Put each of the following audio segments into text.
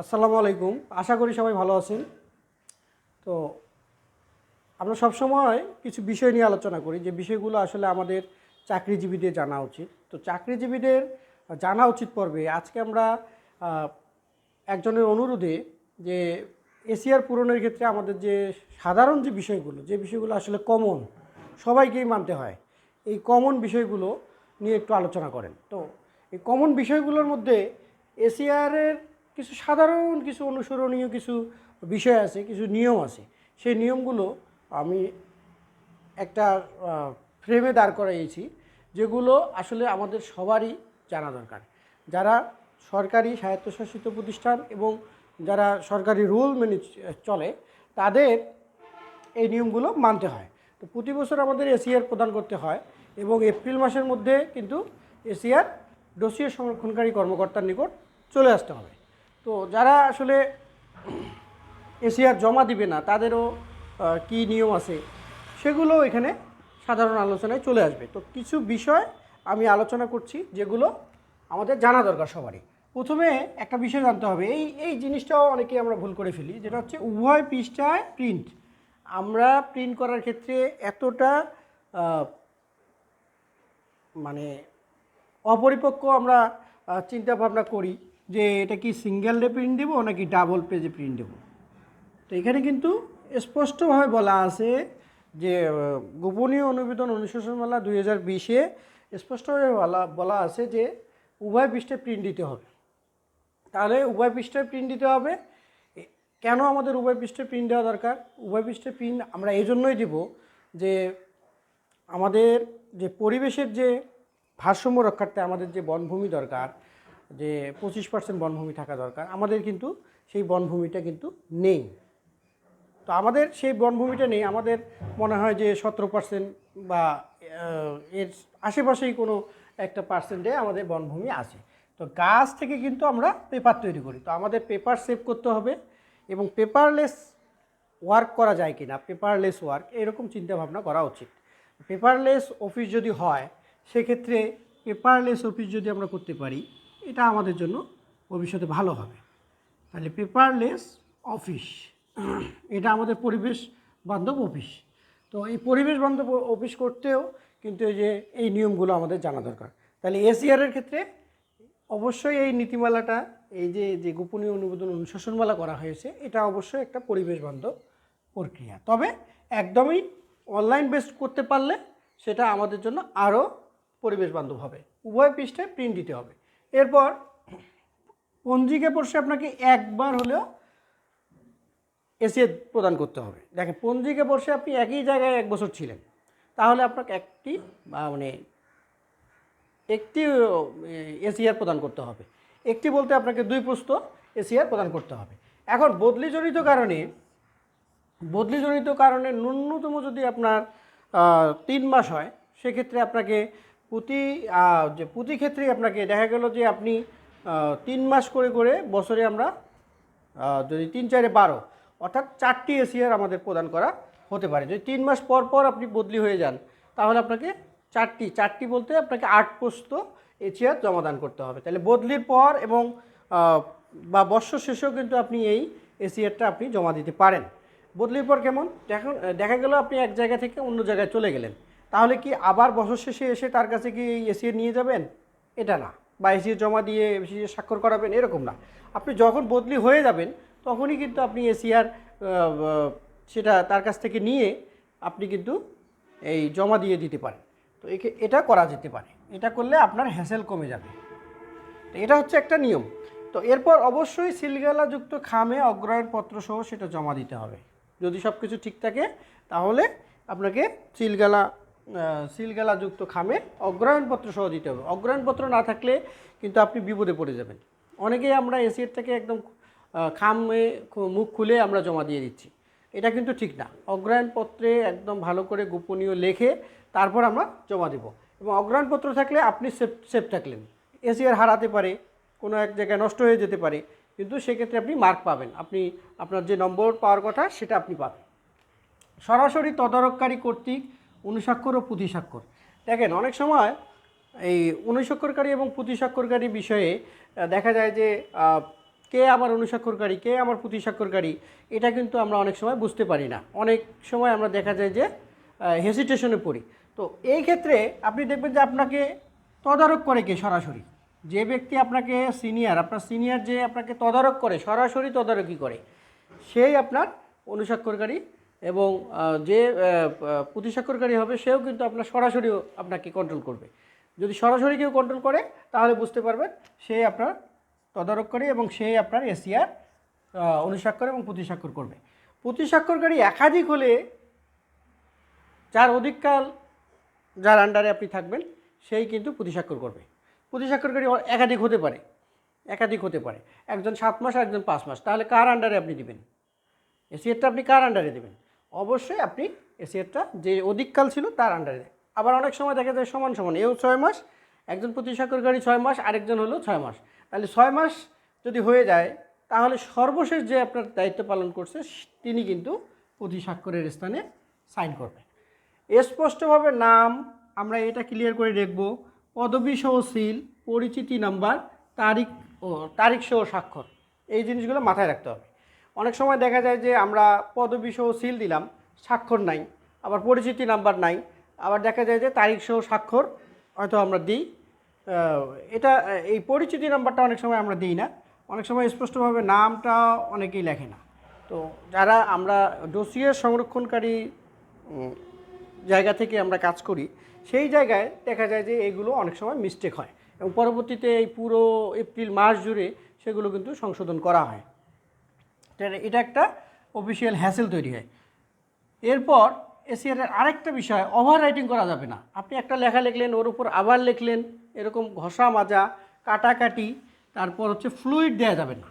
আসসালামু আলাইকুম। আশা করি সবাই ভালো আছেন। তো আমরা সবসময় কিছু বিষয় নিয়ে আলোচনা করি, যে বিষয়গুলো আসলে আমাদের চাকরিজীবীদের জানা উচিত। তো চাকরিজীবীদের জানা উচিত পর্বে আজকে আমরা একজনের অনুরোধে যে এশিয়ার পূরণের ক্ষেত্রে আমাদের যে সাধারণ যে বিষয়গুলো যে বিষয়গুলো আসলে কমন সবাইকেই মানতে হয়, এই কমন বিষয়গুলো নিয়ে একটু আলোচনা করেন। তো এই কমন বিষয়গুলোর মধ্যে এশিয়ারের কিছু সাধারণ, কিছু অনুসরণীয় কিছু বিষয় আছে, কিছু নিয়ম আছে। সেই নিয়মগুলো আমি একটা ফ্রেমে দাঁড় করাইছি, যেগুলো আসলে আমাদের সবারই জানা দরকার। যারা সরকারি স্বায়ত্তশাসিত প্রতিষ্ঠান এবং যারা সরকারি রুল মেনে চলে, তাদের এই নিয়মগুলো মানতে হয়। তো প্রতি বছর আমাদের এসিআর প্রদান করতে হয় এবং এপ্রিল মাসের মধ্যে কিন্তু এসিআর ডোসিয়ার সংরক্ষণকারী কর্মকর্তার নিকট চলে আসতে হবে। তো যারা আসলে এসিআর জমা দিবে না, তাদেরও কি নিয়ম আছে? সেগুলো এখানে সাধারণ আলোচনায় চলে আসবে। তো কিছু বিষয় আমি আলোচনা করছি, যেগুলো আমাদের জানা দরকার সবারই। প্রথমে একটা বিষয় জানতে হবে। এই এই জিনিসটাও অনেকে আমরা ভুল করে ফেলি, যেটা হচ্ছে উভয় পৃষ্ঠায় প্রিন্ট আমরা প্রিন্ট করার ক্ষেত্রে এতটা মানে অপরিপক্ক আমরা চিন্তা ভাবনা করি যে এটা কি সিঙ্গেল ডে প্রিন্ট দেবো নাকি ডাবল পেজে প্রিন্ট দেবো? তো এখানে কিন্তু স্পষ্টভাবে বলা আছে যে গোপনীয় অনুবেদন অনুশাসনমালা দুই হাজার বিশে স্পষ্টভাবে বলা বলা আছে যে উভয় পৃষ্ঠায় প্রিন্ট দিতে হবে। তাহলে উভয় পৃষ্ঠায় প্রিন্ট দিতে হবে। কেন আমাদের উভয় পৃষ্ঠায় প্রিন্ট দেওয়া দরকার? উভয় পৃষ্ঠায় প্রিন্ট আমরা এই জন্যই দিব যে, আমাদের যে পরিবেশের যে ভারসাম্য রক্ষার্থে আমাদের যে বনভূমি দরকার যে পঁচিশ পার্সেন্ট বনভূমি থাকা দরকার। আমাদের কিন্তু সেই বনভূমিটা কিন্তু নেই। তো আমাদের সেই বনভূমিটা নেই। আমাদের মনে হয় যে সতেরো পার্সেন্ট বা এর আশেপাশেই কোনো একটা পার্সেন্টে আমাদের বনভূমি আছে। তো গাছ থেকে কিন্তু আমরা পেপার তৈরি করি। তো আমাদের পেপার সেভ করতে হবে এবং পেপারলেস ওয়ার্ক করা যায় কি না পেপারলেস ওয়ার্ক, এরকম চিন্তাভাবনা করা উচিত। পেপারলেস অফিস যদি হয়, সেক্ষেত্রে পেপারলেস অফিস যদি আমরা করতে পারি এটা আমাদের জন্য ভবিষ্যতে ভালো হবে। তাহলে পেপারলেস অফিস এটা আমাদের পরিবেশ বান্ধব অফিস তো এই পরিবেশ বান্ধব অফিস করতেও কিন্তু এই যে এই নিয়মগুলো আমাদের জানা দরকার। তাহলে এসিআরের ক্ষেত্রে অবশ্যই এই নীতিমালাটা, এই যে যে গোপনীয় অনুমোদন অনুশাসনমালা করা হয়েছে, এটা অবশ্যই একটা পরিবেশ বান্ধব প্রক্রিয়া। তবে একদমই অনলাইন বেসড করতে পারলে সেটা আমাদের জন্য আরও পরিবেশ বান্ধব হবে। উভয় পৃষ্ঠায় প্রিন্ট দিতে হবে। এরপর পঞ্জিকা পড়ছে আপনাকে একবার হলেও এসিএ প্রদান করতে হবে। দেখেন, পঞ্জিকা বর্ষে আপনি একই জায়গায় এক বছর ছিলেন। তাহলে আপনাকে একটি বা মানে একটি এসিআর প্রদান করতে হবে। একটি বলতে আপনাকে দুই পুস্ত এসিআর প্রদান করতে হবে। এখন বদলিজনিত কারণে বদলিজনিত কারণে ন্যূনতম যদি আপনার তিন মাস হয়, সেক্ষেত্রে আপনাকে প্রতি যে প্রতি ক্ষেত্রেই আপনাকে দেখা গেল যে আপনি তিন মাস করে করে বছরে আমরা যদি তিন, চারে বারো, অর্থাৎ চারটি এসিআর আমাদের প্রদান করা হতে পারে। যদি তিন মাস পর পর আপনি বদলি হয়ে যান, তাহলে আপনাকে চারটি চারটি বলতে আপনাকে আট পোস্ত এসিআর জমাদান করতে হবে। তাহলে বদলির পর এবং বা বর্ষ শেষেও কিন্তু আপনি এই এসিআরটা আপনি জমা দিতে পারেন। বদলির পর কেমন? দেখা গেল আপনি এক জায়গা থেকে অন্য জায়গায় চলে গেলেন। তাহলে কি আবার বছর শেষে এসে তার কাছে কি এসিআর নিয়ে যাবেন? এটা না। বা এসিআর জমা দিয়ে এসিআর স্বাক্ষর করাবেন, এরকম না। আপনি যখন বদলি হয়ে যাবেন, তখনই কিন্তু আপনি এসিআর সেটা তার কাছ থেকে নিয়ে আপনি কিন্তু এই জমা দিয়ে দিতে পারেন। তো একে, এটা করা যেতে পারে। এটা করলে আপনার হ্যাসেল কমে যাবে। তো এটা হচ্ছে একটা নিয়ম। তো এরপর অবশ্যই সিলগালাযুক্ত খামে অগ্রহায়ণপত্র সহ সেটা জমা দিতে হবে। যদি সব কিছু ঠিক থাকে, তাহলে আপনাকে সিলগালা সিলগালাযুক্ত খামে অগ্রহায়ণপত্র সহ দিতে হবে। অগ্রহায়ণপত্র না থাকলে কিন্তু আপনি বিপদে পড়ে যাবেন। অনেকেই আমরা এসিএরটাকে একদম খামে মুখ খুলে আমরা জমা দিয়ে দিচ্ছি। এটা কিন্তু ঠিক না। অগ্রহায়ণপত্রে একদম ভালো করে গোপনীয় লেখে তারপর আমরা জমা দেব। এবং অগ্রহায়ণপত্র থাকলে আপনি সেফ সেফ থাকলেন। এসিআর হারাতে পারে, কোনো এক জায়গায় নষ্ট হয়ে যেতে পারে, কিন্তু সেক্ষেত্রে আপনি মার্ক পাবেন। আপনি, আপনার যে নম্বর পাওয়ার কথা সেটা আপনি পাবেন। সরাসরি তদারককারী কর্তৃক অনুস্বাক্ষর ও পুঁথিস্বাক্ষর। দেখেন, অনেক সময় এই অনুস্বাক্ষরকারী এবং পুঁথিস্বাক্ষরকারী বিষয়ে দেখা যায় যে কে আমার অনুস্বাক্ষরকারী, কে আমার প্রতিস্বাক্ষরকারী এটা কিন্তু আমরা অনেক সময় বুঝতে পারি না। অনেক সময় আমরা দেখা যায় যে হেসিটেশনে পড়ি। তো এই ক্ষেত্রে আপনি দেখবেন যে আপনাকে তদারক করে কে সরাসরি? যে ব্যক্তি আপনাকে সিনিয়র আপনার সিনিয়র যে আপনাকে তদারক করে, সরাসরি তদারকি করে, সেই আপনার অনুস্বাক্ষরকারী এবং যে প্রতিস্বাক্ষরকারী হবে, সেও কিন্তু আপনার সরাসরি আপনাকে কন্ট্রোল করবে। যদি সরাসরি কেউ কন্ট্রোল করে, তাহলে বুঝতে পারবেন সে আপনার তদারককারী এবং সে আপনার এসিআর অনুস্বাক্ষর এবং প্রতিস্বাক্ষর করবে। প্রতিস্বাক্ষরকারী একাধিক হলে যার অধিককাল, যার আন্ডারে আপনি থাকবেন, সেই কিন্তু প্রতিস্বাক্ষর করবে। প্রতিস্বাক্ষরকারী একাধিক হতে পারে। একাধিক হতে পারে। একজন সাত মাস আর একজন পাঁচ মাস। তাহলে কার আন্ডারে আপনি দেবেন? এসিএরটা আপনি কার আন্ডারে দেবেন? অবশ্যই আপনি এসিএরটা যে অধিককাল ছিল তার আন্ডারে আবার অনেক সময় দেখা যায় সমান সমান, এও ছয় মাস, একজন প্রতিস্বাক্ষরকারী ছয় মাস, আরেকজন হলো ছয় মাস। তাহলে ছয় মাস যদি হয়ে যায়, তাহলে সর্বশেষ যে আপনার দায়িত্ব পালন করছে, তিনি কিন্তু প্রতিস্বাক্ষরের স্থানে সাইন করবেন। স্পষ্টভাবে নাম, আমরা এটা ক্লিয়ার করে দেখব, পদবী সহ সিল পরিচিতি নাম্বার তারিখ ও তারিখ সহ স্বাক্ষর, এই জিনিসগুলো মাথায় রাখতে হবে। অনেক সময় দেখা যায় যে আমরা পদবী সহ সিল দিলাম, স্বাক্ষর নাই, আবার পরিচিতি নাম্বার নাই, আবার দেখা যায় যে তারিখ সহ স্বাক্ষর হয়তো আমরা দিই। এটা, এই পরিচিতি নাম্বারটা অনেক সময় আমরা দিই না। অনেক সময় স্পষ্টভাবে নামটা অনেকেই লেখে না। তো যারা আমরা ডোসিয়ার সংরক্ষণকারী জায়গা থেকে আমরা কাজ করি, সেই জায়গায় দেখা যায় যে এগুলো অনেক সময় মিস্টেক হয়। এবং পরবর্তীতে এই পুরো এপ্রিল মাস জুড়ে সেগুলো কিন্তু সংশোধন করা হয়। এটা- একটা অফিসিয়াল হ্যাসেল তৈরি হয়। এরপর এর আরেকটা বিষয় ওভার রাইটিং করা যাবে না। আপনি একটা লেখা লিখলেন, ওর উপর আবার লিখলেন, এরকম ঘষা মাজা, কাটাকাটি, তারপর হচ্ছে ফ্লুইড দেওয়া যাবে না।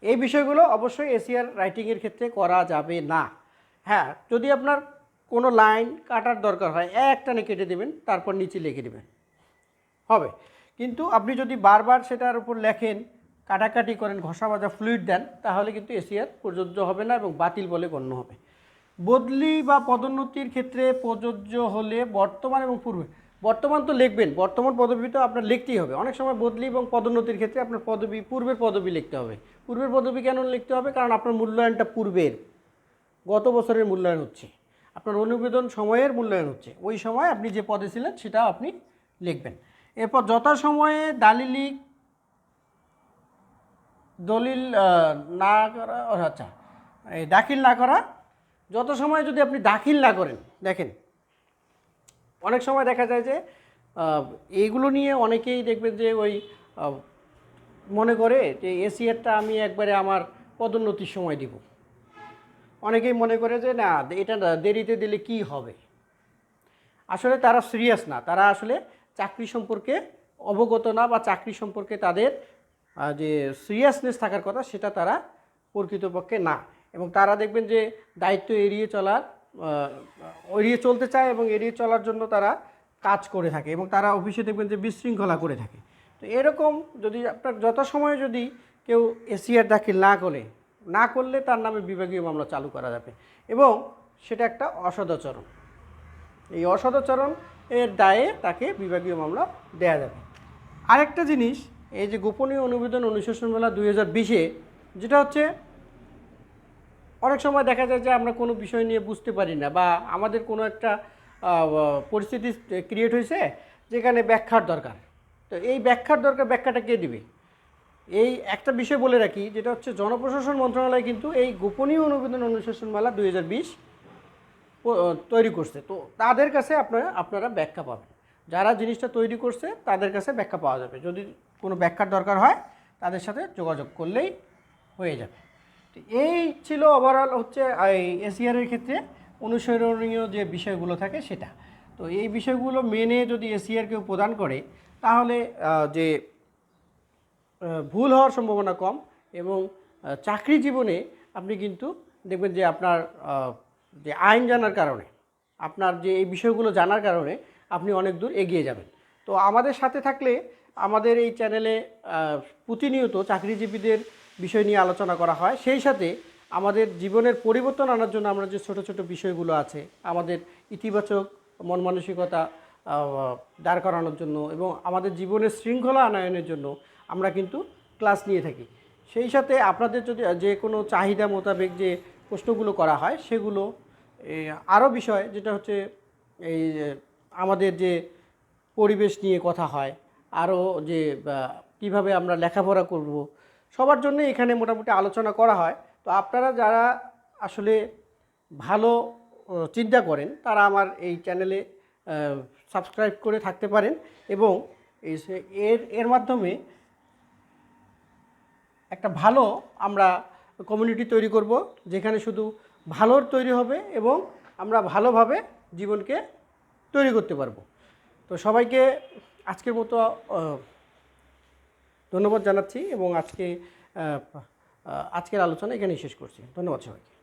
এই বিষয়গুলো অবশ্যই এসিআর রাইটিংয়ের ক্ষেত্রে করা যাবে না। হ্যাঁ যদি আপনার কোনো লাইন কাটার দরকার হয়, একটানে কেটে দেবেন, তারপর নিচে লিখে দেবেন। হবে। কিন্তু আপনি যদি বারবার সেটার উপর লেখেন কাটাকাটি করেন ঘষা মাজা ফ্লুইড দেন, তাহলে কিন্তু এসিআর প্রযোজ্য হবে না এবং বাতিল বলে গণ্য হবে। বদলি বা পদোন্নতির ক্ষেত্রে প্রযোজ্য হলে বর্তমান এবং পূর্বে। বর্তমান তো লিখবেন, বর্তমান পদবি তো আপনার লিখতেই হবে। অনেক সময় বদলি এবং পদোন্নতির ক্ষেত্রে আপনার পদবি, পূর্বের পদবি লিখতে হবে। পূর্বের পদবি কেন লিখতে হবে? কারণ আপনার মূল্যায়নটা পূর্বের। গত বছরের মূল্যায়ন হচ্ছে। আপনার অনুবেদন সময়ের মূল্যায়ন হচ্ছে। ওই সময় আপনি যে পদে ছিলেন সেটা আপনি লিখবেন। এরপর যথাসময়ে দালিলি দলিল না করা আচ্ছা। এই দাখিল না করা, যত সময় যদি আপনি দাখিল না করেন, দেখেন, অনেক সময় দেখা যায় যে এইগুলো নিয়ে অনেকেই দেখবেন যে ওই মনে করে যে এসিআরটা আমি একবারে আমার পদোন্নতির সময় দিব। অনেকেই মনে করে যে, না, এটা দেরিতে দিলে কি হবে? আসলে তারা সিরিয়াস না। তারা আসলে চাকরি সম্পর্কে অবগত না বা চাকরি সম্পর্কে তাদের যে সিরিয়াসনেস থাকার কথা, সেটা তারা প্রকৃতপক্ষে না। এবং তারা দেখবেন যে দায়িত্ব এড়িয়ে চলার এড়িয়ে চলতে চায় এবং এড়িয়ে চলার জন্য তারা কাজ করে থাকে এবং তারা অফিসে দেখবেন যে বিশৃঙ্খলা করে থাকে। তো এরকম যদি আপনার যথাসময়ে যদি কেউ এসিআর দাখিল না করে, না করলে তার নামে বিভাগীয় মামলা চালু করা যাবে এবং সেটা একটা অসদাচরণ। এই অসদাচরণ এর দায়ে তাকে বিভাগীয় মামলা দেয়া যাবে। আরেকটা জিনিস এই যে গোপনীয় অনুবেদন অনুশাসন মেলা দুই হাজার বিশে, যেটা হচ্ছে অনেক সময় দেখা যায় যে আমরা কোনো বিষয় নিয়ে বুঝতে পারি না বা আমাদের কোনো একটা পরিস্থিতি ক্রিয়েট হয়েছে যেখানে ব্যাখ্যার দরকার। তো এই ব্যাখ্যার দরকার, ব্যাখ্যাটা কে দিবে? এই একটা বিষয় বলে রাখি, যেটা হচ্ছে জনপ্রশাসন মন্ত্রণালয় কিন্তু এই গোপনীয় অনুবেদন অনুশাসন মেলা দুই হাজার বিশ তৈরি করছে। তো তাদের কাছে আপনারা আপনারা ব্যাখ্যা পাবেন। যারা জিনিসটা তৈরি করছে, তাদের কাছে ব্যাখ্যা পাওয়া যাবে। যদি কোনো ব্যাখ্যার দরকার হয়, তাদের সাথে যোগাযোগ করলেই হয়ে যাবে। এই ছিল ওভারঅল হচ্ছে, এই এসিআরের ক্ষেত্রে অনুসরণীয় যে বিষয়গুলো থাকে সেটা। তো এই বিষয়গুলো মেনে যদি এসিআর কেউ প্রদান করে, তাহলে যে ভুল হওয়ার সম্ভাবনা কম এবং চাকরি জীবনে আপনি কিন্তু দেখবেন যে আপনার যে আইন জানার কারণে, আপনার যে এই বিষয়গুলো জানার কারণে আপনি অনেক দূর এগিয়ে যাবেন। তো আমাদের সাথে থাকলে আমাদের এই চ্যানেলে প্রতিনিয়ত চাকরিজীবীদের বিষয় নিয়ে আলোচনা করা হয়। সেই সাথে আমাদের জীবনের পরিবর্তন আনার জন্য আমরা যে ছোট ছোট বিষয়গুলো আছে, আমাদের ইতিবাচক মন মানসিকতা দাঁড় করানোর জন্য এবং আমাদের জীবনের শৃঙ্খলা আনয়নের জন্য আমরা কিন্তু ক্লাস নিয়ে থাকি। সেই সাথে আপনাদের যদি যে কোনো চাহিদা মোতাবেক যে প্রশ্নগুলো করা হয়, সেগুলো আরও বিষয়, যেটা হচ্ছে এই আমাদের যে পরিবেশ নিয়ে কথা হয় আরও যে কীভাবে আমরা লেখাপড়া করব, সবার জন্য এখানে মোটামুটি আলোচনা করা হয়। তো আপনারা যারা আসলে ভালো চিন্তা করেন, তারা আমার এই চ্যানেলে সাবস্ক্রাইব করে থাকতে পারেন এবং এর এর মাধ্যমে একটা ভালো আমরা কমিউনিটি তৈরি করব, যেখানে শুধু ভালোর তৈরি হবে এবং আমরা ভালোভাবে জীবনকে তৈরি করতে পারব। তো সবাইকে আজকের মতো ধন্যবাদ জানাচ্ছি এবং আজকে আজকের আলোচনা এখানেই শেষ করছি। ধন্যবাদ সবাইকে।